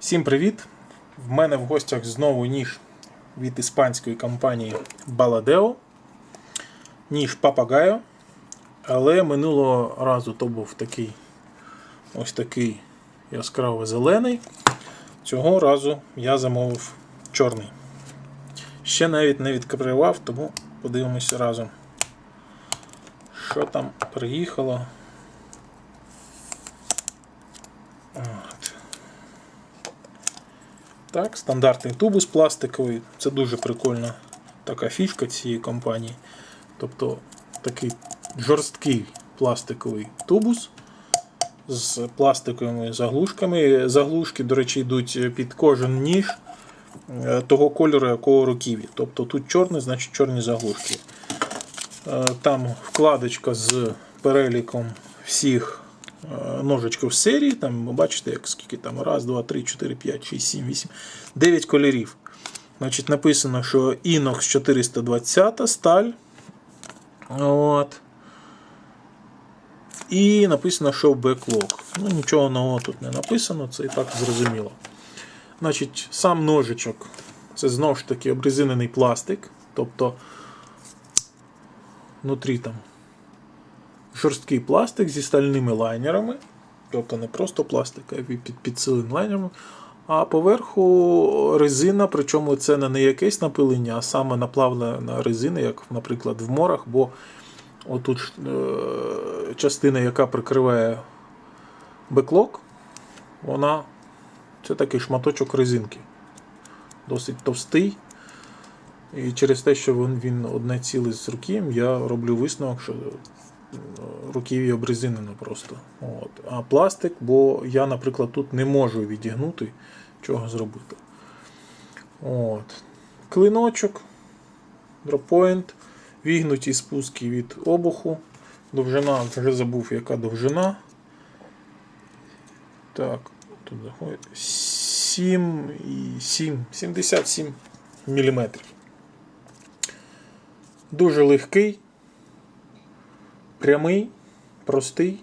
Всім привіт! В мене в гостях знову ніж від іспанської компанії Baladeo. Ніж Papagayo. Але минулого разу то був такий ось такий яскраво зелений. Цього разу я замовив чорний. Ще навіть не відкривав, тому подивимося разом. Що там приїхало. Так, стандартний тубус пластиковий. Це дуже прикольна така фішка цієї компанії. Тобто такий жорсткий пластиковий тубус з пластиковими заглушками. Заглушки, до речі, йдуть під кожен ніж е, того кольору, якого руків'я. Тобто тут чорний, значить чорні заглушки. Е, Там вкладочка з переліком всіх е, ножичків з серії. Там ви бачите, як скільки там. Раз, два, три, чотири, п'ять, шість, сім, вісім, дев'ять кольорів. Значить, написано, що Inox 420 сталь. От. І написано, що беклог. Ну, нічого нового тут не написано, це і так зрозуміло. Значить, сам ножичок це знову ж таки обрезинений пластик. Тобто внутрі там жорсткий пластик зі стальними лайнерами. Тобто не просто пластик, а під підсиленим лайнером. А поверху резина, причому це не якесь напилення, а саме наплавлена резина, як, наприклад, в морах, бо отут е, частина, яка прикриває беклок, вона це такий шматочок резинки. Досить товстий. І через те, що він, він одне ціле з руків'ям, я роблю висновок, що руків'я обрезинено просто. От. А пластик, бо я, наприклад, тут не можу відігнути, чого зробити. От. Клиночок, дроппойнт, вігнуті спуски від обуху. Довжина, вже забув, яка довжина. Так, тут заходить 7 і 7, 77 мм. Дуже легкий, прямий, простий.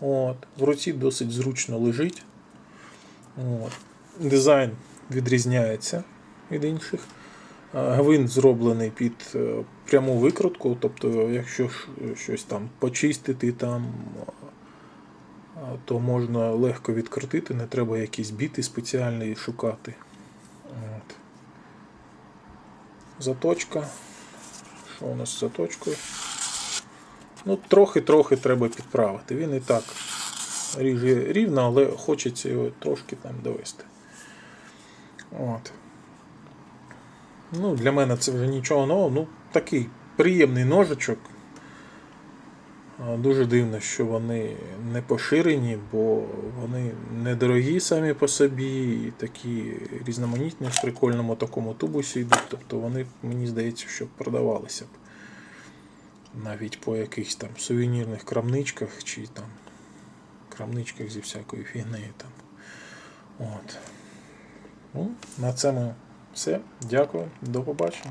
От. В руці досить зручно лежить. От. Дизайн відрізняється від інших. Гвинт зроблений під е, пряму викрутку, тобто, якщо щось там почистити, там, то можна легко відкрутити, не треба якісь біти спеціальні шукати. От. Заточка. Що у нас з заточкою? Ну, трохи-трохи треба підправити. Він і так ріже рівно, але хочеться його трошки там довести. От. Ну, для мене це вже нічого нового. Ну, такий приємний ножичок. Дуже дивно, що вони не поширені, бо вони недорогі самі по собі, і такі різноманітні в прикольному такому тубусі йдуть. Тобто вони, мені здається, що продавалися б навіть по якихось там сувенірних крамничках чи там крамничках зі всякою фігнею там. От. Ну, на цьому все. Дякую, до побачення.